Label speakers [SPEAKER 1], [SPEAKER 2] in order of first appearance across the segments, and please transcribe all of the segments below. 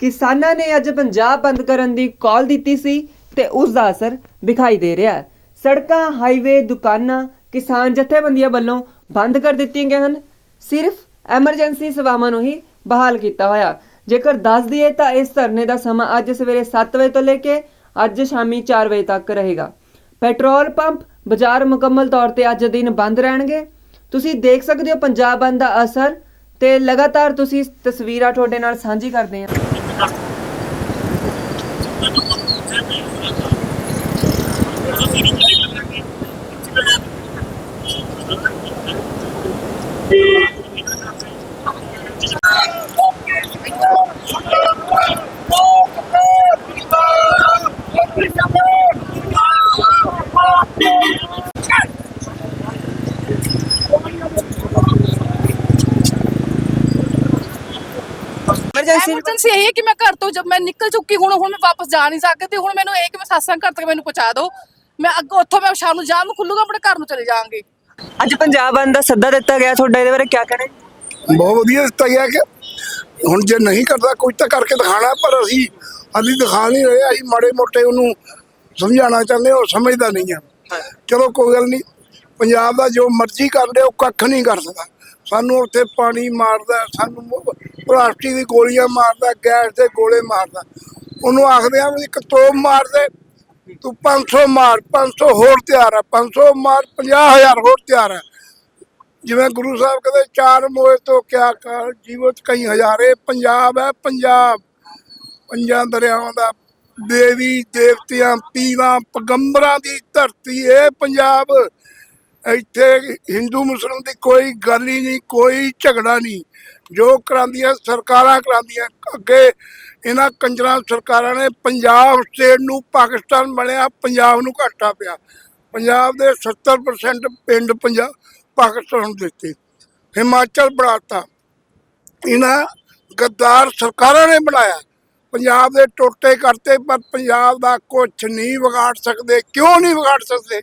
[SPEAKER 1] ਕਿਸਾਨਾਂ ਨੇ ਅੱਜ ਪੰਜਾਬ ਬੰਦ ਕਰਨ ਦੀ ਕਾਲ ਦਿੱਤੀ ਸੀ ਤੇ ਉਸ ਦਾ ਅਸਰ ਦਿਖਾਈ ਦੇ ਰਿਹਾ ਹੈ। ਸੜਕਾਂ, ਹਾਈਵੇ, ਦੁਕਾਨਾਂ ਕਿਸਾਨ ਜਥੇਬੰਦੀਆਂ ਵੱਲੋਂ ਬੰਦ ਕਰ ਦਿੱਤੀਆਂ ਗਈਆਂ ਹਨ। ਸਿਰਫ ਐਮਰਜੈਂਸੀ ਸੇਵਾਵਾਂ ਨੂੰ ਹੀ ਬਹਾਲ ਕੀਤਾ ਹੋਇਆ। ਜੇਕਰ ਦੱਸ ਦਈਏ ਤਾਂ ਇਸ ਧਰਨੇ ਦਾ ਸਮਾਂ ਅੱਜ ਸਵੇਰੇ 7 ਵਜੇ ਤੋਂ ਲੈ ਕੇ ਅੱਜ ਸ਼ਾਮੀ 4 ਵਜੇ ਤੱਕ ਰਹੇਗਾ। ਪੈਟਰੋਲ ਪੰਪ ਬਾਜ਼ਾਰ ਮੁਕੰਮਲ ਤੌਰ ਤੇ ਅੱਜ ਦਿਨ ਬੰਦ ਰਹਿਣਗੇ। ਤੁਸੀਂ ਦੇਖ ਸਕਦੇ ਹੋ ਪੰਜਾਬ ਬੰਦ ਦਾ ਅਸਰ ਤੇ ਲਗਾਤਾਰ ਤੁਸੀਂ ਤਸਵੀਰਾਂ ਤੁਹਾਡੇ ਨਾਲ ਸਾਂਝੀ ਕਰਦੇ ਹਾਂ। Thank you. ਐਮਰਜੈਂਸੀ
[SPEAKER 2] ਐਮਰਜੈਂਸੀ ਇਹ ਹੈ ਕਿ ਮੈਂ ਘਰ ਤੋਂ ਜਦ ਮੈਂ ਨਿਕਲ ਚੁੱਕੀ ਹੁਣ ਹੁਣ ਮੈਂ ਵਾਪਸ ਜਾ ਨਹੀਂ ਸਕਦੀ ਹੁਣ ਮੈਨੂੰ ਇਹ ਕਿ ਮੈਂ satsang ਘਰ ਤੱਕ ਮੈਨੂੰ ਪਹੁੰਚਾ ਦਿਓ। ਮੈਂ ਅੱਗੋਂ ਉੱਥੋਂ ਮੈਂ ਸ਼ਾਮ ਨੂੰ ਜਾਮ ਖੁੱਲੂਗਾ ਆਪਣੇ ਘਰ ਨੂੰ ਚਲੇ ਜਾਵਾਂਗੇ।
[SPEAKER 1] ਅੱਜ ਪੰਜਾਬ ਬੰਦ ਦਾ ਸੱਦਾ ਦਿੱਤਾ ਗਿਆ ਤੁਹਾਡਾ ਇਹਦੇ ਬਾਰੇ ਕੀ ਕਹਿਣਾ?
[SPEAKER 3] ਬਹੁਤ ਵਧੀਆ ਦਿੱਤਾ ਗਿਆ ਕਿ ਹੁਣ ਜੇ ਨਹੀਂ ਕਰਦਾ ਕੁਝ ਤਾਂ ਕਰਕੇ ਦਿਖਾਣਾ ਪਰ ਅਸੀਂ ਅਸੀਂ ਦਿਖਾ ਨਹੀਂ ਰਹੇ ਅਸੀਂ ਮਾੜੇ ਮੋਟੇ ਉਹਨੂੰ ਸਮਝਾਉਣਾ ਚਾਹੁੰਦੇ ਹਾਂ, ਉਹ ਸਮਝਦਾ ਨਹੀਂ ਆ। ਚਲੋ ਕੋਈ ਗੱਲ ਨਹੀਂ ਪੰਜਾਬ ਦਾ ਜੋ ਮਰਜ਼ੀ ਕਰ ਲਿਓ ਕੱਖ ਨਹੀਂ ਕਰ ਸਕਦਾ। ਸਾਨੂੰ ਉੱਥੇ ਪਾਣੀ ਮਾਰਦਾ ਸਾਨੂੰ ਪਲਾਸਟਿਕ ਦੀ ਗੋਲੀਆਂ ਮਾਰਦਾ, ਗੈਸ ਦੇ ਗੋਲੇ ਮਾਰਦਾ। ਉਹਨੂੰ ਆਖਦੇ ਆ ਵੀ ਇੱਕ ਤੋਪ ਮਾਰ ਦੇ, ਤੂੰ 500 ਮਾਰ 500 ਹੋਰ ਤਿਆਰ ਹੈ 500 ਮਾਰ 50000 ਹੋਰ ਤਿਆਰ ਹੈ ਜਿਵੇਂ ਗੁਰੂ ਸਾਹਿਬ ਕਹਿੰਦੇ, ਚਾਰ ਮੋਏ ਤੋਂ ਕਿਆ ਕਰ ਜੀਵਤ ਕਈ ਹਜ਼ਾਰੇ ਪੰਜਾਬ ਹੈ ਪੰਜਾਬ। ਪੰਜਾਂ ਦਰਿਆਵਾਂ ਦਾ ਦੇਵੀ ਦੇਵਤਿਆਂ, ਪੀਰਾਂ, ਪਗੰਬਰਾਂ ਦੀ ਧਰਤੀ ਹੈ ਪੰਜਾਬ। ਇੱਥੇ ਹਿੰਦੂ, ਮੁਸਲਮਾਨ ਦੀ ਕੋਈ ਗੱਲ ਹੀ ਨਹੀਂ, ਕੋਈ ਝਗੜਾ ਨਹੀਂ। ਜੋ ਕਰਾਂਦੀਆਂ ਸਰਕਾਰਾਂ ਕਰਾਂਦੀਆਂ ਅੱਗੇ ਇਹਨਾਂ ਕੰਜਰਾਂ ਸਰਕਾਰਾਂ ਨੇ ਪੰਜਾਬ ਸਟੇਟ ਨੂੰ ਪਾਕਿਸਤਾਨ ਬਣਿਆ, ਪੰਜਾਬ ਨੂੰ ਘਾਟਾ ਪਿਆ। ਪੰਜਾਬ ਦੇ 70% ਪਿੰਡ ਪੰਜਾਬ ਪਾਕਿਸਤਾਨ ਨੂੰ ਦਿੱਤੇ। ਹਿਮਾਚਲ ਬਣਾਤਾ। ਇਹਨਾਂ ਗੱਦਾਰ ਸਰਕਾਰਾਂ ਨੇ ਬਣਾਇਆ। ਪੰਜਾਬ ਦੇ ਟੋਟੇ ਕਰਤੇ, ਪਰ ਪੰਜਾਬ ਦਾ ਕੁਝ ਨਹੀਂ ਵਿਗਾੜ ਸਕਦੇ, ਕਿਉਂ ਨਹੀਂ ਵਿਗਾੜ ਸਕਦੇ?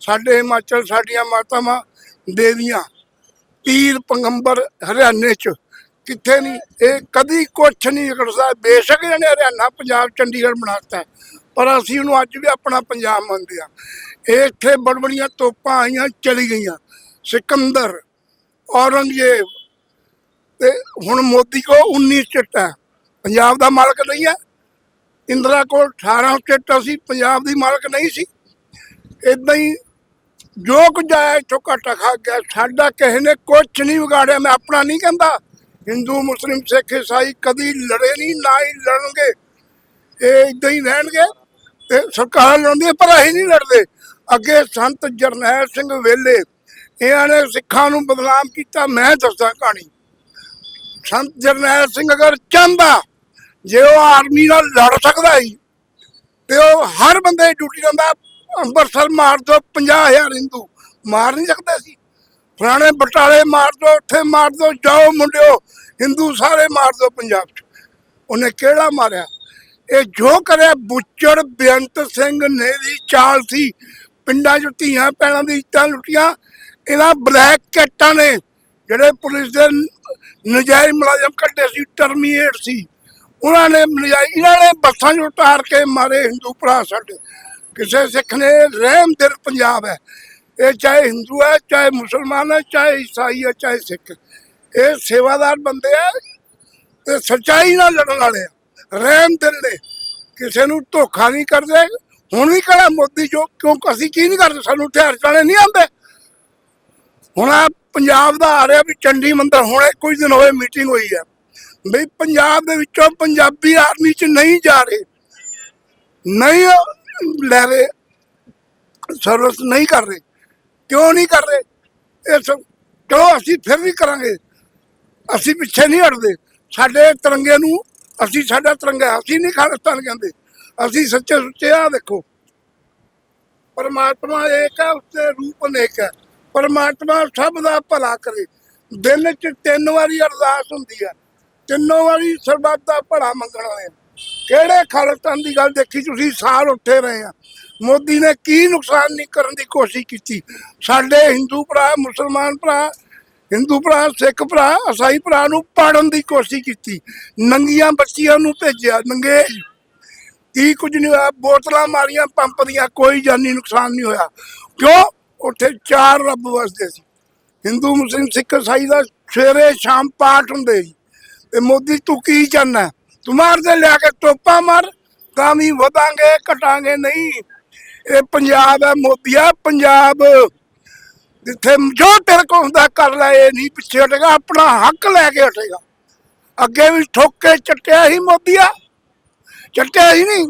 [SPEAKER 3] ਸਾਡੇ ਹਿਮਾਚਲ, ਸਾਡੀਆਂ ਮਾਤਾਵਾਂ ਦੇਵੀਆਂ ਪੀਰ ਪੰਗੰਬਰ ਹਰਿਆਣੇ ਚ। ਕਿੱਥੇ ਨਹੀਂ ਇਹ ਕਦੀ ਕੁਛ ਨਹੀਂ ਵਿਗੜਦਾ ਬੇਸ਼ੱਕ ਨੇ ਹਰਿਆਣਾ, ਪੰਜਾਬ, ਚੰਡੀਗੜ੍ਹ ਬਣਾਤਾ ਪਰ ਅਸੀਂ ਉਹਨੂੰ ਅੱਜ ਵੀ ਆਪਣਾ ਪੰਜਾਬ ਮੰਨਦੇ ਆ ਇਹ ਇੱਥੇ ਬੜਬੜੀਆਂ ਤੋਪਾਂ ਆਈਆਂ, ਚਲੀ ਗਈਆਂ। ਸਿਕੰਦਰ, ਔਰੰਗਜ਼ੇਬ ਤੇ ਹੁਣ ਮੋਦੀ ਕੋ 19 ਸਟੇਟ ਪੰਜਾਬ ਦਾ ਮਾਲਕ ਨਹੀਂ ਹੈ। ਇੰਦਰਾ ਕੋਲ 18 ਸਟੇਟਾਂ ਸੀ ਪੰਜਾਬ ਦੀ ਮਾਲਕ ਨਹੀਂ ਸੀ। ਇਦਾਂ ਹੀ ਜੋ ਕੁਝ ਆਇਆ ਇੱਥੋਂ ਘਾਟਾ ਖਾ ਗਿਆ। ਸਾਡਾ ਕਿਸੇ ਨੇ ਕੁਛ ਨਹੀਂ ਵਿਗਾੜਿਆ। ਮੈਂ ਆਪਣਾ ਨਹੀਂ ਕਹਿੰਦਾ। ਹਿੰਦੂ, ਮੁਸਲਿਮ, ਸਿੱਖ, ਈਸਾਈ ਕਦੀ ਲੜੇ ਨਹੀਂ, ਨਾ ਹੀ ਲੜਨਗੇ। ਇਹ ਇਦਾਂ ਹੀ ਰਹਿਣਗੇ। ਤੇ ਸਰਕਾਰ ਲੜਦੀ ਪਰ ਅਸੀਂ ਨਹੀਂ ਲੜਦੇ। ਅੱਗੇ ਸੰਤ ਜਰਨੈਲ ਸਿੰਘ ਵੇਲੇ, ਇਹਨਾਂ ਨੇ ਸਿੱਖਾਂ ਨੂੰ ਬਦਨਾਮ ਕੀਤਾ। ਮੈਂ ਦੱਸਦਾ ਕਹਾਣੀ। ਸੰਤ ਜਰਨੈਲ ਸਿੰਘ ਅਗਰ ਚਾਹੁੰਦਾ, ਜੇ ਉਹ ਆਰਮੀ ਨਾਲ ਲੜ ਸਕਦਾ ਸੀ, ਤੇ ਉਹ ਹਰ ਬੰਦੇ ਡਿਊਟੀ ਜਾਂਦਾ ਅੰਮ੍ਰਿਤਸਰ ਮਾਰ ਦੋ 50000 ਹਿੰਦੂ, ਮਾਰ ਨਹੀਂ ਸਕਦੇ ਸੀ ਫਲਾਣੇ ਬਟਾਲੇ ਮਾਰ ਦੋ ਉੱਥੇ ਮਾਰ ਦੋ ਜਾਓ ਮੁੰਡਿਓ, ਹਿੰਦੂ ਸਾਰੇ ਮਾਰ ਦੋ ਪੰਜਾਬ 'ਚ। ਉਹਨੇ ਕਿਹੜਾ ਮਾਰਿਆ? ਇਹ ਜੋ ਕਰਿਆ, ਬੁੱਚੜ ਬੇਅੰਤ ਸਿੰਘ ਨੇ ਦੀ ਚਾਲ ਸੀ। ਪਿੰਡਾਂ 'ਚ ਧੀਆਂ ਪੈਣਾ ਦੀ ਇੱਟਾਂ ਲੁੱਟੀਆਂ। ਇਹਨਾਂ ਬਲੈਕ ਕੈਟਾਂ ਨੇ, ਜਿਹੜੇ ਪੁਲਿਸ ਦੇ ਨਜਾਇਜ਼ ਮੁਲਾਜ਼ਮ ਕੱਢੇ ਸੀ, ਟਰਮੀਨੇਟ ਸੀ। ਉਹਨਾਂ ਨੇ ਨਜਾਇਜ਼, ਇਹਨਾਂ ਨੇ ਬੱਸਾਂ 'ਚ ਉਤਾਰ ਕੇ ਮਾਰੇ ਹਿੰਦੂ ਭਰਾ ਸਾਡੇ। ਕਿਸੇ ਸਿੱਖ ਨੇ ਰਹਿਮ ਦਿਲ ਪੰਜਾਬ ਹੈ। ਇਹ ਚਾਹੇ ਹਿੰਦੂ ਹੈ, ਚਾਹੇ ਮੁਸਲਮਾਨ ਹੈ, ਚਾਹੇ ਈਸਾਈ ਹੈ, ਚਾਹੇ ਸਿੱਖ। ਇਹ ਸੇਵਾਦਾਰ ਬੰਦੇ ਆ, ਤੇ ਸੱਚਾਈ ਨਾਲ ਲੜਨ ਵਾਲੇ ਆ। ਰਹਿਮ ਦਿਲ ਨੇ ਕਿਸੇ ਨੂੰ ਧੋਖਾ ਨਹੀਂ ਕਰਦੇ। ਹੁਣ ਵੀ ਕਹਣਾ ਮੋਦੀ ਜੋ, ਕਿਉਂ ਅਸੀਂ ਕੀ ਨਹੀਂ ਕਰਦੇ? ਸਾਨੂੰ ਹਥਿਆਰ ਚਲਾਣੇ ਨਹੀਂ ਆਉਂਦੇ। ਹੁਣ ਆਹ ਪੰਜਾਬ ਦਾ ਆ ਰਿਹਾ ਵੀ ਚੰਡੀ ਮੰਦਰ, ਹੁਣੇ ਕੁਝ ਦਿਨ ਹੋਏ ਮੀਟਿੰਗ ਹੋਈ ਹੈ। ਵੀ ਪੰਜਾਬ ਦੇ ਵਿੱਚੋਂ ਪੰਜਾਬੀ ਆਰਮੀ ਚ ਨਹੀਂ ਜਾ ਰਹੇ। ਨਹੀਂ ਲੈ ਰਹੇ ਸਰਵਿਸ ਨਹੀਂ ਕਰ ਰਹੇ। ਕਿਉਂ ਨਹੀਂ ਕਰ ਰਹੇ? ਇਹ ਚਲੋ ਅਸੀਂ ਫਿਰ ਵੀ ਕਰਾਂਗੇ? ਅਸੀਂ ਪਿੱਛੇ ਨਹੀਂ ਹਟਦੇ। ਸਾਡੇ ਤਿਰੰਗੇ ਨੂੰ ਅਸੀਂ ਸਾਡਾ ਤਿਰੰਗਾ, ਅਸੀਂ ਨਹੀਂ ਖਾਲਿਸਤਾਨ ਕਹਿੰਦੇ। ਅਸੀਂ ਸੱਚੇ ਸੁੱਚੇ ਆ ਦੇਖੋ। ਪਰਮਾਤਮਾ ਏਕ ਹੈ ਉਸਦੇ ਰੂਪ ਅਨੇਕ ਹੈ ਪਰਮਾਤਮਾ ਸਭ ਦਾ ਭਲਾ ਕਰੇ। ਦਿਨ ਚ ਤਿੰਨ ਵਾਰੀ ਅਰਦਾਸ ਹੁੰਦੀ ਹੈ ਤਿੰਨੋਂ ਵਾਰੀ ਸਰਬੱਤ ਦਾ ਭਲਾ ਮੰਗਣਾ ਵਾਲੇ ਕਿਹੜੇ ਖਾਲਸਤਾਨ ਦੀ ਗੱਲ ਦੇਖੀ ਤੁਸੀਂ? ਸਾਲ ਉੱਠੇ ਰਹੇ ਆ। ਮੋਦੀ ਨੇ ਕੀ ਨੁਕਸਾਨ ਨਹੀਂ ਕਰਨ ਦੀ ਕੋਸ਼ਿਸ਼ ਕੀਤੀ? ਸਾਡੇ ਹਿੰਦੂ ਭਰਾ, ਮੁਸਲਮਾਨ ਭਰਾ, ਹਿੰਦੂ ਭਰਾ, ਸਿੱਖ ਭਰਾ ਈਸਾਈ ਭਰਾ ਨੂੰ ਪਾੜਨ ਦੀ ਕੋਸ਼ਿਸ਼ ਕੀਤੀ। ਨੰਗੀਆਂ ਬੱਚੀਆਂ ਨੂੰ ਭੇਜਿਆ। ਨੰਗੇ ਕੀ ਕੁਝ ਨਹੀਂ ਹੋਇਆ। ਬੋਤਲਾਂ ਮਾਰੀਆਂ, ਪੰਪ ਦੀਆਂ, ਕੋਈ ਜਾਨੀ ਨੁਕਸਾਨ ਨਹੀਂ ਹੋਇਆ। ਕਿਉਂ? ਉੱਥੇ ਚਾਰ ਰੱਬ ਵਸਦੇ ਸੀ। ਹਿੰਦੂ, ਮੁਸਲਿਮ, ਸਿੱਖ ਇਸਾਈ ਦਾ ਸਵੇਰੇ ਸ਼ਾਮ ਪਾਠ ਹੁੰਦੇ ਸੀ। ਤੇ ਮੋਦੀ, ਤੂੰ ਕੀ ਚਾਹੁੰਦਾ? ਤੂੰ ਮਾਰ ਦੇ, ਲਿਆ ਕੇ ਟੋਪਾ ਮਾਰ, ਤਾਂ ਵੀ ਵਧਾਂਗੇ, ਘਟਾਂਗੇ ਨਹੀਂ। ਇਹ ਪੰਜਾਬ ਹੈ ਮੋਦੀਆ ਪੰਜਾਬ। ਜਿੱਥੇ ਜੋ ਤੇਰੇ ਕੋਲ ਹੁੰਦਾ, ਕਰ ਲੈ, ਇਹ ਨਹੀਂ ਪਿੱਛੇ ਹਟੇਗਾ, ਆਪਣਾ ਹੱਕ ਲੈ ਕੇ ਹਟੇਗਾ। ਅੱਗੇ ਵੀ ਠੋਕੇ ਚੱਟਿਆ ਹੀ ਮੋਦੀਆ ਚੱਟਿਆ ਹੀ ਨਹੀਂ।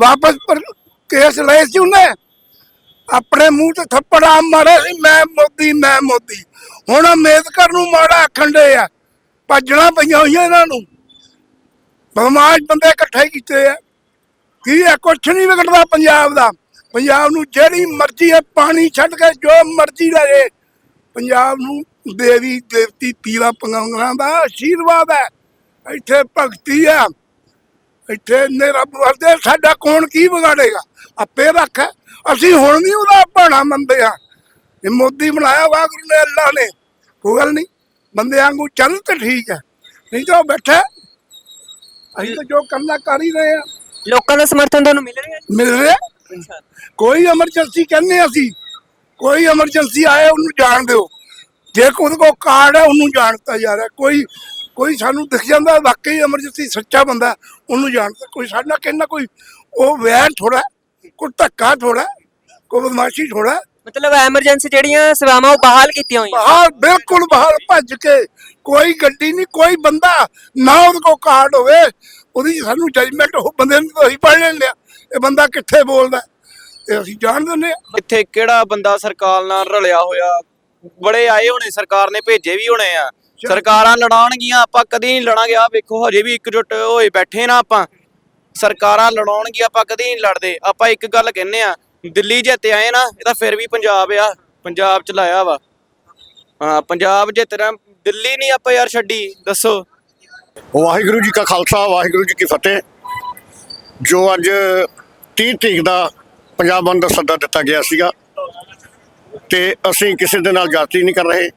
[SPEAKER 3] ਵਾਪਸ ਪਰ ਕੇਸ ਲਏ ਸੀ ਉਹਨੇ। ਆਪਣੇ ਮੂੰਹ ਤੇ ਥੱਪੜ ਆ ਮਾਰੇ ਸੀ, ਮੈਂ ਮੋਦੀ ਮੈਂ ਮੋਦੀ। ਹੁਣ ਅੰਬੇਦਕਰ ਨੂੰ ਮਾੜਾ ਆਖਣ ਦੇ ਆ। ਭੱਜਣਾ ਪਈਆਂ ਹੋਈਆਂ ਇਹਨਾਂ ਨੂੰ। ਬਦਮਾਸ਼ ਬੰਦੇ ਇਕੱਠੇ ਕੀਤੇ ਆ। ਕੀ ਹੈ ਕੁਛ ਨਹੀਂ ਵਿਗੜਦਾ ਪੰਜਾਬ ਦਾ। ਪੰਜਾਬ ਨੂੰ ਜਿਹੜੀ ਮਰਜ਼ੀ ਹੈ ਪਾਣੀ ਛੱਡ ਕੇ ਜੋ ਮਰਜ਼ੀ ਲੈ ਪੰਜਾਬ ਨੂੰ ਦੇਵੀ, ਦੇਵਤੀ ਪੀਲਾ ਪੰਗਾਂ ਦਾ ਆਸ਼ੀਰਵਾਦ ਹੈ। ਇੱਥੇ ਭਗਤੀ ਹੈ। ਇੱਥੇ ਨੇ ਰੱਬ ਵਰਦੇ, ਸਾਡਾ ਕੌਣ ਕੀ ਵਿਗਾੜੇਗਾ? ਆਪੇ ਰੱਖ ਅਸੀਂ ਹੁਣ ਨਹੀਂ ਉਹਦਾ ਭਾਣਾ ਮੰਨਦੇ ਆ ਇਹ ਮੋਦੀ ਬਣਾਇਆ ਵਾਹਿਗੁਰੂ ਨੇ, ਅੱਲਾ ਨੇ। ਕੋਈ ਗੱਲ ਨਹੀਂ। ਬੰਦੇ ਵਾਂਗੂ ਚੱਲ ਤੇ ਠੀਕ ਹੈ। ਨਹੀਂ ਤਾਂ ਬੈਠਾ ਅਸੀਂ ਤਾਂ ਜੋ ਕਰਨਾ ਕਰ ਹੀ ਰਹੇ ਆ।
[SPEAKER 1] ਲੋਕਾਂ ਦਾ ਸਮਰਥਨ ਤੁਹਾਨੂੰ ਮਿਲ ਰਿਹਾ
[SPEAKER 3] ਮਿਲ ਰਿਹਾ ਕੋਈ ਐਮਰਜੈਂਸੀ ਕਹਿੰਦੇ ਹਾਂ ਅਸੀਂ। ਕੋਈ ਐਮਰਜੈਂਸੀ ਆਏ ਉਹਨੂੰ ਜਾਣ ਦਿਓ। ਜੇ ਕੋਈ ਕੋ ਕਾਰਡ ਹੈ ਉਹਨੂੰ ਜਾਣਤਾ ਰਿਹਾ। ਕੋਈ ਕੋਈ ਸਾਨੂੰ ਦਿਖ ਜਾਂਦਾ ਵਾਕਈ ਐਮਰਜੈਂਸੀ ਸੱਚਾ ਬੰਦਾ ਉਹਨੂੰ ਜਾਣਦਾ ਕੋਈ ਸਾਡਾ ਕਹਿੰਦਾ ਕੋਈ ਉਹ ਵੈਰ ਥੋੜਾ ਕੋਈ ਧੱਕਾ ਥੋੜਾ ਕੋਈ ਬਦਮਾਸ਼ੀ ਥੋੜਾ
[SPEAKER 1] ਮਤਲਬ ਐਮਰਜੈਂਸੀ ਜਿਹੜੀਆਂ ਸੇਵਾਵਾਂ ਉਹ ਬਹਾਲ ਕੀਤੀਆਂ ਹੋਈਆਂ।
[SPEAKER 3] ਬਾਹਰ ਬਿਲਕੁਲ ਬਾਹਰ ਭੱਜ ਕੇ ਕੋਈ ਗੱਡੀ ਨਹੀਂ ਕੋਈ ਬੰਦਾ ਨਾ ਉਹਦੇ ਕੋ ਕਾਰਡ ਹੋਵੇ। ਉਹਦੀ ਸਾਨੂੰ ਜਜਮੈਂਟ ਉਹ ਬੰਦੇ ਨੂੰ ਅਸੀਂ ਪੜ੍ਹ ਲੈਂਦੇ ਆ ਇਹ ਬੰਦਾ ਕਿੱਥੇ ਬੋਲਦਾ? ਤੇ ਅਸੀਂ ਜਾਣ ਦਿੰਦੇ ਆ
[SPEAKER 4] ਇੱਥੇ ਕਿਹੜਾ ਬੰਦਾ ਸਰਕਾਰ ਨਾਲ ਰਲਿਆ ਹੋਇਆ? ਬੜੇ ਆਏ ਹੋਣੇ ਸਰਕਾਰ ਨੇ ਭੇਜੇ ਵੀ ਹੋਣੇ ਆ। ਸਰਕਾਰਾਂ ਲੜਾਉਣਗੀਆਂ ਆਪਾਂ ਕਦੀ ਨਹੀਂ ਲੜਾਂਗੇ। ਆ ਵੇਖੋ ਹਜੇ ਵੀ ਇਕਜੁੱਟ ਹੋਏ ਬੈਠੇ ਨਾ ਆਪਾਂ। ਸਰਕਾਰਾਂ ਲੜਾਉਣਗੀਆਂ ਆਪਾਂ ਕਦੀ ਨਹੀਂ ਲੜਦੇ। ਆਪਾਂ ਇੱਕ ਗੱਲ ਕਹਿੰਨੇ ਆ ਦਿੱਲੀ ਜਿੱਤੇ ਆਏ ਨਾ ਇਹ ਤਾਂ ਫਿਰ ਵੀ ਪੰਜਾਬ ਆ। ਪੰਜਾਬ ਚ ਲਾਇਆ ਵਾ। ਹਾਂ ਪੰਜਾਬ ਜਿੱਤ ਰਿਹਾ। ਦਿੱਲੀ ਨਹੀਂ ਆਪਾਂ ਯਾਰ ਛੱਡੀ, ਦੱਸੋ।
[SPEAKER 5] ਵਾਹਿਗੁਰੂ ਜੀ ਕਾ ਖਾਲਸਾ, ਵਾਹਿਗੁਰੂ ਜੀ ਕੀ ਫਤਿਹ। ਜੋ ਅੱਜ 30 ਤਰੀਕ ਦਾ ਪੰਜਾਬ ਬੰਦ ਦਾ ਸੱਦਾ ਦਿੱਤਾ ਗਿਆ ਸੀਗਾ, ਤੇ ਅਸੀਂ ਕਿਸੇ ਦੇ ਨਾਲ ਜਾਤੀ ਨਹੀਂ ਕਰ ਰਹੇ।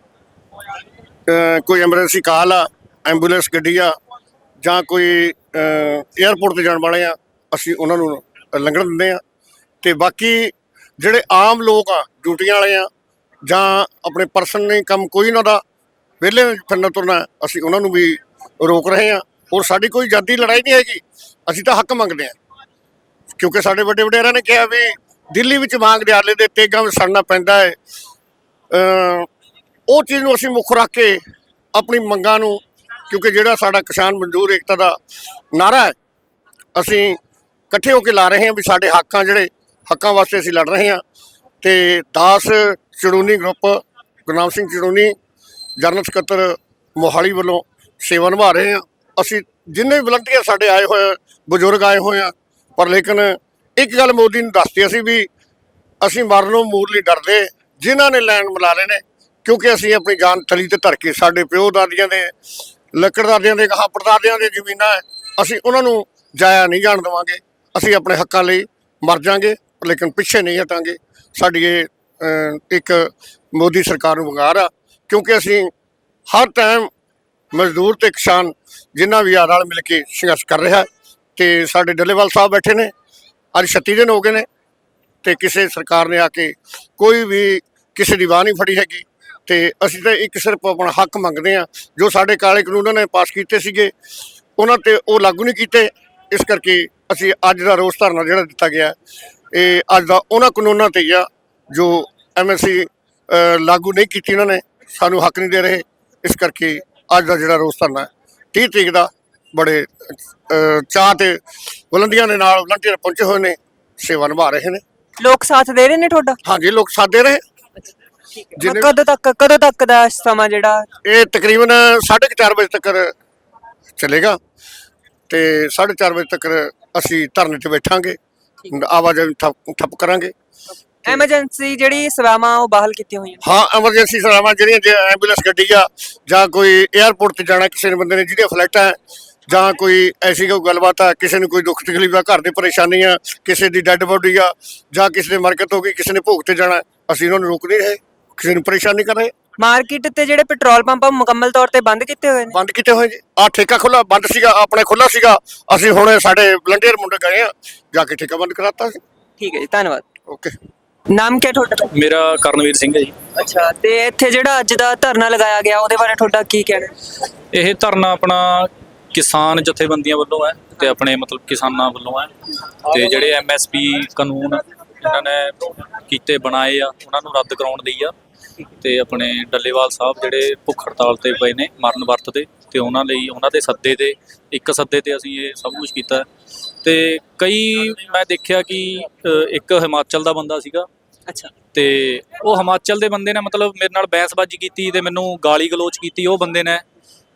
[SPEAKER 5] ਕੋਈ ਐਮਰਜੈਂਸੀ ਕਾਲ ਆ, ਐਂਬੂਲੈਂਸ ਗੱਡੀ ਆ, ਜਾਂ ਕੋਈ 에ਅਰਪੋਰਟ ਤੇ ਜਾਣ ਵਾਲੇ ਆ, ਅਸੀਂ ਉਹਨਾਂ ਨੂੰ ਲੰਘਣ ਦਿੰਦੇ ਆ। ਤੇ ਬਾਕੀ ਜਿਹੜੇ ਆਮ ਲੋਕ ਆ, ਡਿਊਟੀਆਂ ਵਾਲੇ ਆ, ਜਾਂ ਆਪਣੇ ਪਰਸਨਲੀ ਕੰਮ ਕੋਈ ਉਹਨਾਂ ਦਾ ਵਿਹਲੇ ਫਿਰਨਾ ਤੁਰਨਾ, ਅਸੀਂ ਉਹਨਾਂ ਨੂੰ ਵੀ ਰੋਕ ਰਹੇ ਹਾਂ। ਔਰ ਸਾਡੀ ਕੋਈ ਜਾਤੀ ਲੜਾਈ ਨਹੀਂ ਹੈਗੀ। ਅਸੀਂ ਤਾਂ ਹੱਕ ਮੰਗਦੇ ਹਾਂ। ਕਿਉਂਕਿ ਸਾਡੇ ਵੱਡੇ ਵਡੇਰਿਆਂ ਨੇ ਕਿਹਾ ਵੀ ਦਿੱਲੀ ਵਿੱਚ ਮੰਗ ਦਿਆਲੇ ਦੇ ਤੇਗਾਂ ਵਿੱਚ ਸੜਨਾ ਪੈਂਦਾ ਹੈ। ਉਹ ਚੀਜ਼ ਨੂੰ ਅਸੀਂ ਮੁੱਖ ਰੱਖ ਕੇ ਆਪਣੀ ਮੰਗਾਂ ਨੂੰ, ਕਿਉਂਕਿ ਜਿਹੜਾ ਸਾਡਾ ਕਿਸਾਨ ਮਜ਼ਦੂਰ ਏਕਤਾ ਦਾ ਨਾਰਾ ਹੈ, ਅਸੀਂ ਇਕੱਠੇ ਹੋ ਕੇ ਲਾ ਰਹੇ ਹਾਂ ਵੀ ਸਾਡੇ ਹੱਕਾਂ ਜਿਹੜੇ, ਹੱਕਾਂ ਵਾਸਤੇ ਅਸੀਂ ਲੜ ਰਹੇ ਹਾਂ। ਤੇ ਦਾਸ ਚੜੂਨੀ ਗਰੁੱਪ, ਗੁਰਨਾਮ ਸਿੰਘ ਚੜੂਨੀ ਜਨਰਲ ਸਕੱਤਰ ਮੋਹਾਲੀ ਵੱਲੋਂ ਸੇਵਾ ਨਿਭਾ ਰਹੇ ਹਾਂ। ਅਸੀਂ ਜਿੰਨੇ ਵੀ ਵਲੰਟੀਅਰ ਸਾਡੇ ਆਏ ਹੋਏ ਬਜ਼ੁਰਗ ਆਏ ਹੋਏ ਆ ਪਰ ਲੇਕਿਨ ਇੱਕ ਗੱਲ ਮੋਦੀ ਨੂੰ ਦੱਸਤੀ ਅਸੀਂ ਵੀ ਅਸੀਂ ਮਰਨੋਂ ਮੂਰ ਡਰਦੇ ਜਿਨ੍ਹਾਂ ਨੇ ਲੈਣ ਮਿਲਾ ਰਹੇ ਨੇ ਕਿਉਂਕਿ ਅਸੀਂ ਆਪਣੀ ਜਾਨ ਥਲੀ ਤੇ ਧਰ ਕੇ ਸਾਡੇ ਪਿਓ ਦਾਦੀਆਂ ਦੇ ਲੱਕੜਦਾਦੀਆਂ ਦੇ ਗਾਹ ਪੜਦਾਦਿਆਂ ਦੇ ਜ਼ਮੀਨਾਂ ਹੈ, ਅਸੀਂ ਉਹਨਾਂ ਨੂੰ ਜਾਇਆ ਨਹੀਂ ਜਾਣ ਦੇਵਾਂਗੇ। ਅਸੀਂ ਆਪਣੇ ਹੱਕਾਂ ਲਈ ਮਰ ਜਾਾਂਗੇ ਲੇਕਿਨ ਪਿੱਛੇ ਨਹੀਂ ਹਟਾਂਗੇ। ਸਾਡੀ ਇਹ ਇੱਕ ਮੋਦੀ ਸਰਕਾਰ ਨੂੰ ਵੰਗਾਰ ਆ ਕਿਉਂਕਿ ਅਸੀਂ ਹਰ ਟਾਈਮ ਮਜ਼ਦੂਰ ਤੇ ਕਿਸਾਨ ਜਿੰਨਾ ਵੀ ਆ ਰਲ ਮਿਲ ਕੇ ਸੰਘਰਸ਼ ਕਰ ਰਿਹਾ ਹੈ ਤੇ ਸਾਡੇ ਡੱਲੇਵਾਲ ਸਾਹਿਬ ਬੈਠੇ ਨੇ, ਅੱਜ 36 ਦਿਨ ਹੋ ਗਏ ਨੇ ਤੇ ਕਿਸੇ ਸਰਕਾਰ ਨੇ ਆ ਕੇ ਕੋਈ ਵੀ ਕਿਸੇ ਦੀ ਬਾਹ ਨਹੀਂ ਫੜੀ ਹੈਗੀ ਤੇ ਅਸੀਂ ਤਾਂ ਇੱਕ ਸਿਰਫ ਆਪਣਾ ਹੱਕ ਮੰਗਦੇ ਆ ਜੋ ਸਾਡੇ ਕਾਲੇ ਕਾਨੂੰਨਾਂ ਨੇ ਪਾਸ ਕੀਤੇ ਸੀਗੇ, ਉਹਨਾਂ ਤੇ ਉਹ ਲਾਗੂ ਨਹੀਂ ਕੀਤੇ, ਇਸ ਕਰਕੇ ਅਸੀਂ ਅੱਜ ਦਾ ਰੋਸ ਧਰਨਾ ਜਿਹੜਾ ਦਿੱਤਾ ਗਿਆ, ਇਹ ਅੱਜ ਦਾ ਉਹਨਾਂ ਕਾਨੂੰਨਾਂ ਤੇ ਹੀ ਆ, ਜੋ ਐਮਐਸਸੀ ਲਾਗੂ ਨਹੀਂ ਕੀਤੀ ਉਹਨਾਂ ਨੇ, ਸਾਨੂੰ ਹੱਕ ਨਹੀਂ ਦੇ ਰਹੇ। ਇਸ ਕਰਕੇ ਅੱਜ ਦਾ ਜਿਹੜਾ ਰੋਸ ਧਰਨਾ ਹੈ 30 ਤਰੀਕ ਦਾ ਬੜੇ ਚਾਅ ਤੇ ਬੁਲੰਦੀਆਂ ਦੇ ਨਾਲ ਵਲੰਟੀਅਰ ਪਹੁੰਚੇ ਹੋਏ ਨੇ ਸੇਵਾ ਨਿਭਾ ਰਹੇ ਨੇ।
[SPEAKER 1] ਲੋਕ ਸਾਥ ਦੇ ਰਹੇ ਨੇ ਤੁਹਾਡਾ?
[SPEAKER 5] ਹਾਂਜੀ ਲੋਕ ਸਾਦੇ ਰਹੇ। ਜਿੰਨੇ-
[SPEAKER 1] ਕਦੋਂ ਤੱਕ ਕਦੋਂ ਤੱਕ ਦਾ ਸਮਾਂ ਜਿਹੜਾ?
[SPEAKER 5] ਇਹ ਤਕਰੀਬਨ 4:30 ਵਜੇ ਤੱਕ ਚੱਲੇਗਾ ਤੇ 4:30 ਵਜੇ ਤੱਕ ਅਸੀਂ ਧਰਨੇ ਤੇ ਬੈਠਾਂਗੇ ਆਵਾਜਾਈ ਠੱਪ ਕਰਾਂਗੇ।
[SPEAKER 1] ਐਮਰਜੈਂਸੀ ਜਿਹੜੀ ਸੇਵਾਵਾਂ ਉਹ ਬਹਾਲ ਕੀਤੀਆਂ ਹੋਈਆਂ
[SPEAKER 5] ਹਾਂ ਐਮਰਜੈਂਸੀ ਸੇਵਾਵਾਂ ਜਿਹੜੀਆਂ ਜੇ ਐਂਬੂਲੈਂਸ ਗੱਡੀ ਆ ਜਾਂ ਕੋਈ 에ਅਰਪੋਰਟ ਤੇ ਜਾਣਾ ਕਿਸੇ ਨੇ ਬੰਦੇ ਨੇ ਜਿਹਦੀਆਂ ਫਲਾਈਟਾਂ ਜਾਂ ਕੋਈ ਐਸੀ ਕੋਈ ਗੱਲਬਾਤ ਆ ਕਿਸੇ ਨੂੰ ਕੋਈ ਦੁੱਖ ਤਕਲੀਫ ਆ ਘਰ ਦੀ ਪਰੇਸ਼ਾਨੀ ਆ ਕਿਸੇ ਦੀ ਡੈੱਡ ਬੋਡੀ ਆ ਜਾਂ ਕਿਸੇ ਦੇ ਮਰਕਤ ਹੋ ਗਈ ਕਿਸੇ ਨੇ ਭੋਗ ਤੇ ਜਾਣਾ ਅਸੀਂ ਉਹਨਾਂ ਨੂੰ ਰੋਕ ਨਹੀਂ ਰਹੇ ਕਿਸੇ ਨੂੰ ਪਰੇਸ਼ਾਨ ਨਹੀਂ ਕਰ ਰਹੇ।
[SPEAKER 1] ਮਾਰਕੀਟ ਤੇ ਜਿਹੜੇ ਪੈਟਰੋਲ ਪੰਪ ਆ ਮੁਕੰਮਲ ਤੌਰ ਤੇ ਬੰਦ ਕੀਤੇ ਹੋਏ ਨੇ।
[SPEAKER 5] ਬੰਦ ਕੀਤੇ ਹੋਏ ਜੀ। ਆ ਠੇਕਾ ਖੁੱਲਾ ਬੰਦ ਸੀਗਾ ਆਪਣੇ ਖੁੱਲਾ ਸੀਗਾ। ਅਸੀਂ ਹੁਣ ਸਾਡੇ ਵਲੰਟੀਅਰ ਮੁੰਡੇ ਗਏ ਆ ਜਾ ਕੇ ਠੇਕਾ ਬੰਦ ਕਰਾਤਾ।
[SPEAKER 1] ਠੀਕ ਹੈ ਜੀ ਧੰਨਵਾਦ।
[SPEAKER 5] ਓਕੇ
[SPEAKER 1] ਨਾਮ ਕੀ ਤੁਹਾਡਾ
[SPEAKER 6] ਮੇਰਾ ਕਰਨਵੀਰ ਸਿੰਘ ਹੈ ਜੀ
[SPEAKER 1] ਅੱਛਾ ਤੇ ਇੱਥੇ ਜਿਹੜਾ ਅੱਜ ਦਾ ਧਰਨਾ ਲਗਾਇਆ ਗਿਆ ਉਹਦੇ ਬਾਰੇ ਤੁਹਾਡਾ ਕੀ ਕਹਿਣਾ?
[SPEAKER 6] ਇਹ ਧਰਨਾ ਆਪਣਾ ਕਿਸਾਨ ਜਥੇਬੰਦੀਆਂ ਵੱਲੋਂ ਹੈ ਤੇ ਆਪਣੇ ਮਤਲਬ ਕਿਸਾਨਾਂ ਵੱਲੋਂ ਹੈ ਤੇ ਜਿਹੜੇ ਐਮਐਸਪੀ ਕਾਨੂੰਨ ਇਹਨਾਂ ਨੇ ਕੀਤੇ ਬਣਾਏ ਆ ਉਹਨਾਂ ਨੂੰ ਰੱਦ ਕਰਾਉਣ ਲਈ ਆ ਤੇ ਆਪਣੇ ਡੱਲੇਵਾਲ ਸਾਹਿਬ ਜਿਹੜੇ ਭੁੱਖ ਹੜਤਾਲ ਤੇ ਪਏ ਨੇ ਮਰਨ ਵਰਤ ਤੇ ਤੇ ਉਹਨਾਂ ਲਈ ਉਹਨਾਂ ਦੇ ਸੱਦੇ ਤੇ ਇੱਕ ਸੱਦੇ ਤੇ ਅਸੀਂ ਇਹ ਸਭ ਕੁਝ ਕੀਤਾ। ਤੇ ਕਈ ਮੈਂ ਦੇਖਿਆ ਕਿ ਇੱਕ ਹਿਮਾਚਲ ਦਾ ਬੰਦਾ ਸੀਗਾ
[SPEAKER 1] ਅੱਛਾ।
[SPEAKER 6] ਤੇ ਉਹ ਹਿਮਾਚਲ ਦੇ ਬੰਦੇ ਨੇ ਮਤਲਬ ਮੇਰੇ ਨਾਲ ਬਹਿਸਬਾਜ਼ੀ ਕੀਤੀ ਤੇ ਮੈਨੂੰ ਗਾਲੀ ਗਲੋਚ ਕੀਤੀ, ਉਹ ਬੰਦੇ ਨੇ।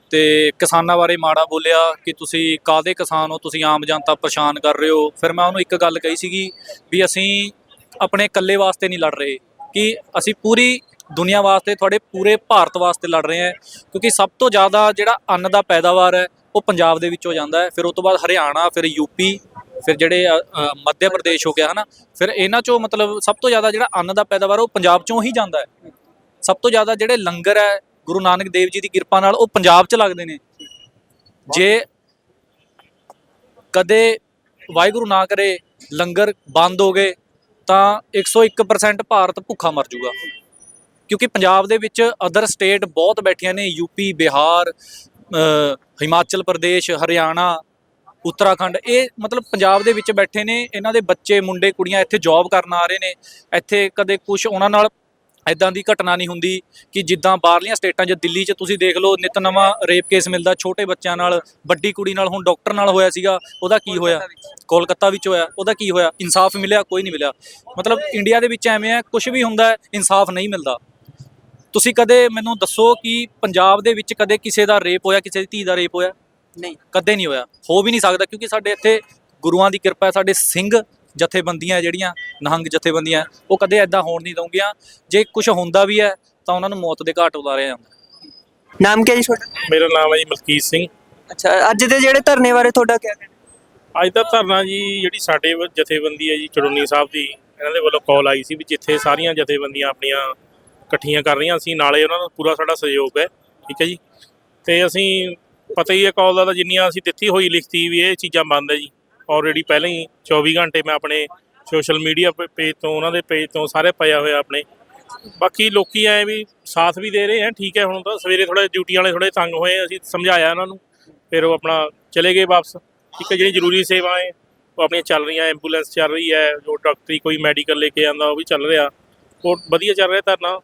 [SPEAKER 6] ਤੇ ਕਿਸਾਨਾਂ ਬਾਰੇ ਮਾੜਾ ਬੋਲਿਆ ਕਿ ਤੁਸੀਂ ਕਾਦੇ ਕਿਸਾਨ ਹੋ? ਤੁਸੀਂ ਆਮ ਜਨਤਾ ਪਰੇਸ਼ਾਨ ਕਰ ਰਹੇ ਹੋ। ਫਿਰ ਮੈਂ ਉਹਨੂੰ ਇੱਕ ਗੱਲ ਕਹੀ ਸੀਗੀ ਵੀ ਅਸੀਂ ਆਪਣੇ ਇਕੱਲੇ ਵਾਸਤੇ ਨਹੀਂ ਲੜ ਰਹੇ, ਕਿ ਅਸੀਂ ਪੂਰੀ ਦੁਨੀਆ ਵਾਸਤੇ, ਤੁਹਾਡੇ ਪੂਰੇ ਭਾਰਤ ਵਾਸਤੇ ਲੜ ਰਹੇ ਹਾਂ, ਕਿਉਂਕਿ ਸਭ ਤੋਂ ਜ਼ਿਆਦਾ ਜਿਹੜਾ ਅੰਨ ਦਾ ਪੈਦਾਵਾਰ ਹੈ, ਉਹ ਪੰਜਾਬ ਦੇ ਵਿੱਚੋਂ ਜਾਂਦਾ ਹੈ। ਫਿਰ ਉਸ ਤੋਂ ਬਾਅਦ ਹਰਿਆਣਾ, ਫਿਰ ਯੂਪੀ ਫਿਰ ਜਿਹੜੇ ਅ, ਮੱਧ ਪ੍ਰਦੇਸ਼ ਹੋ ਗਿਆ ਹਨਾ ਫਿਰ ਇਹਨਾਂ ਚੋਂ ਮਤਲਬ ਸਭ ਤੋਂ ਜ਼ਿਆਦਾ ਜਿਹੜਾ ਅੰਨ ਦਾ ਪੈਦਾਵਾਰ ਉਹ ਪੰਜਾਬ ਚੋਂ ਹੀ ਜਾਂਦਾ ਹੈ। ਸਭ ਤੋਂ ਜ਼ਿਆਦਾ ਜਿਹੜੇ ਲੰਗਰ ਹੈ ਗੁਰੂ ਨਾਨਕ ਦੇਵ ਜੀ ਦੀ ਕਿਰਪਾ ਨਾਲ ਉਹ ਪੰਜਾਬ 'ਚ ਲੱਗਦੇ ਨੇ। ਜੇ ਕਦੇ ਵਾਹਿਗੁਰੂ ਨਾ ਕਰੇ ਲੰਗਰ ਬੰਦ ਹੋ ਗਏ ਤਾਂ 101% ਭਾਰਤ ਭੁੱਖਾ ਮਰ ਜਾਊਗਾ ਕਿਉਂਕਿ ਪੰਜਾਬ ਦੇ ਵਿੱਚ ਅਦਰ ਸਟੇਟ ਬਹੁਤ ਬੈਠੀਆਂ ਨੇ ਯੂਪੀ ਬਿਹਾਰ ਹਿਮਾਚਲ ਪ੍ਰਦੇਸ਼ ਹਰਿਆਣਾ ਉੱਤਰਾਖੰਡ ਇਹ ਮਤਲਬ ਪੰਜਾਬ ਦੇ ਵਿੱਚ ਬੈਠੇ ਨੇ ਇਹਨਾਂ ਦੇ ਬੱਚੇ ਮੁੰਡੇ ਕੁੜੀਆਂ ਇੱਥੇ ਜੌਬ ਕਰਨ ਆ ਰਹੇ ਨੇ ਇੱਥੇ ਕਦੇ ਕੁਝ ਉਹਨਾਂ ਨਾਲ ਐਦਾਂ ਦੀ ਘਟਨਾ ਨਹੀਂ ਹੁੰਦੀ ਕਿ ਜਿੱਦਾਂ ਬਾਹਰਲੀਆਂ ਸਟੇਟਾਂ 'ਚ ਦਿੱਲੀ 'ਚ ਤੁਸੀਂ ਦੇਖ ਲਓ ਨਿਤ ਨਵਾਂ ਰੇਪ ਕੇਸ ਮਿਲਦਾ ਛੋਟੇ ਬੱਚਿਆਂ ਨਾਲ ਵੱਡੀ ਕੁੜੀ ਨਾਲ ਹੁਣ ਡਾਕਟਰ ਨਾਲ ਹੋਇਆ ਸੀਗਾ ਉਹਦਾ ਕੀ ਹੋਇਆ? ਕੋਲਕਾਤਾ ਵਿੱਚ। ਹੋਇਆ ਉਹਦਾ ਕੀ ਹੋਇਆ? ਇਨਸਾਫ ਮਿਲਿਆ ਕੋਈ ਨਹੀਂ ਮਿਲਿਆ। ਮਤਲਬ ਇੰਡੀਆ ਦੇ ਵਿੱਚ ਐਵੇਂ ਹੈ ਕੁਝ ਵੀ ਹੁੰਦਾ ਇਨਸਾਫ ਨਹੀਂ ਮਿਲਦਾ। ਤੁਸੀਂ ਕਦੇ ਮੈਨੂੰ ਦੱਸੋ ਕਿ ਪੰਜਾਬ ਦੇ ਵਿੱਚ ਕਦੇ ਕਿਸੇ ਦਾ ਰੇਪ ਹੋਇਆ ਕਿਸੇ ਦੀ ਧੀ ਦਾ ਰੇਪ ਹੋਇਆ?
[SPEAKER 1] ਨਹੀਂ
[SPEAKER 6] ਕਦੇ ਨਹੀਂ ਹੋਇਆ। ਹੋ ਵੀ ਨਹੀਂ ਸਕਦਾ ਕਿਉਂਕਿ ਸਾਡੇ ਇੱਥੇ ਗੁਰੂਆਂ ਦੀ ਕਿਰਪਾ ਹੈ ਸਾਡੇ ਸਿੰਘ ਜਥੇਬੰਦੀਆਂ ਜਿਹੜੀਆਂ ਨਹੰਗ ਜਥੇਬੰਦੀਆਂ ਉਹ ਕਦੇ ਐਦਾਂ ਹੋਣ ਨਹੀਂ ਦਊਗੀਆਂ ਜੇ ਕੁਝ ਹੁੰਦਾ ਵੀ ਹੈ ਤਾਂ ਉਹਨਾਂ ਨੂੰ ਮੌਤ ਦੇ ਘਾਟ ਉਤਾਰਿਆ ਜਾਂਦਾ।
[SPEAKER 1] ਨਾਮ ਕੀ ਹੈ ਜੀ ਤੁਹਾਡਾ?
[SPEAKER 7] ਮੇਰਾ ਨਾਮ ਹੈ ਜੀ ਮਲਕੀਤ ਸਿੰਘ।
[SPEAKER 1] ਅੱਛਾ ਅੱਜ ਦੇ ਜਿਹੜੇ ਧਰਨੇ ਬਾਰੇ ਤੁਹਾਡਾ ਕੀ ਕਹਿਣਾ?
[SPEAKER 7] ਅੱਜ ਦਾ ਧਰਨਾ ਜੀ ਜਿਹੜੀ ਸਾਡੇ ਵ- ਜਥੇਬੰਦੀ ਹੈ ਜੀ ਚੜੂਨੀ ਸਾਹਿਬ ਦੀ ਇਹਨਾਂ ਦੇ ਵੱਲੋਂ ਕਾਲ ਆਈ ਸੀ ਵੀ ਜਿੱਥੇ ਸਾਰੀਆਂ ਜਥੇਬੰਦੀਆਂ ਆਪਣੀਆਂ ਇਕੱਠੀਆਂ ਕਰ ਰਹੀਆਂ ਸੀ ਨਾਲੇ ਉਹਨਾਂ ਨੂੰ ਪੂਰਾ ਸਾਡਾ ਸਹਿਯੋਗ ਹੈ। ਠੀਕ ਹੈ ਜੀ। ਤੇ ਅਸੀਂ ਪਤਾ ਹੀ ਹੈ ਕਾਲ ਦਾ ਤਾਂ ਜਿੰਨੀਆਂ ਅਸੀਂ ਦਿੱਤੀ ਹੋਈ ਲਿਖਤੀ ਵੀ ਇਹ ਚੀਜ਼ਾਂ ਬੰਦ ਹੈ ਜੀ। ਆਲਰੇਡੀ ਪਹਿਲਾਂ ਹੀ 24 ਘੰਟੇ ਮੈਂ ਆਪਣੇ ਸੋਸ਼ਲ ਮੀਡੀਆ ਪੇਜ ਤੋਂ, ਉਹਨਾਂ ਦੇ ਪੇਜ ਤੋਂ ਸਾਰੇ ਪਾਇਆ ਹੋਇਆ ਆਪਣੇ। ਬਾਕੀ ਲੋਕੀ ਐ ਵੀ ਸਾਥ ਵੀ ਦੇ ਰਹੇ ਆ, ਠੀਕ ਹੈ ਹੁਣ ਤਾਂ। ਸਵੇਰੇ ਥੋੜੇ ਡਿਊਟੀ ਵਾਲੇ ਥੋੜੇ ਤੰਗ ਹੋਏ, ਅਸੀਂ ਸਮਝਾਇਆ ਉਹਨਾਂ ਨੂੰ। ਫਿਰ ਉਹ ਆਪਣਾ ਚਲੇ ਗਏ ਵਾਪਸ। ਠੀਕ ਹੈ ਜਿਹੜੀ ਜ਼ਰੂਰੀ ਸੇਵਾएं ਉਹ ਆਪਣੀਆਂ ਚੱਲ ਰਹੀਆਂ ਐਂਬੂਲੈਂਸ ਚੱਲ ਰਹੀ ਹੈ, ਜੋ ਡਾਕਟਰੀ ਕੋਈ ਮੈਡੀਕਲ ਲੈ ਕੇ ਆਂਦਾ ਉਹ ਵੀ ਚੱਲ ਰਿਹਾ। ਉਹ ਵਧੀਆ ਚੱਲ ਰਿਹਾ ਧਰਨਾ।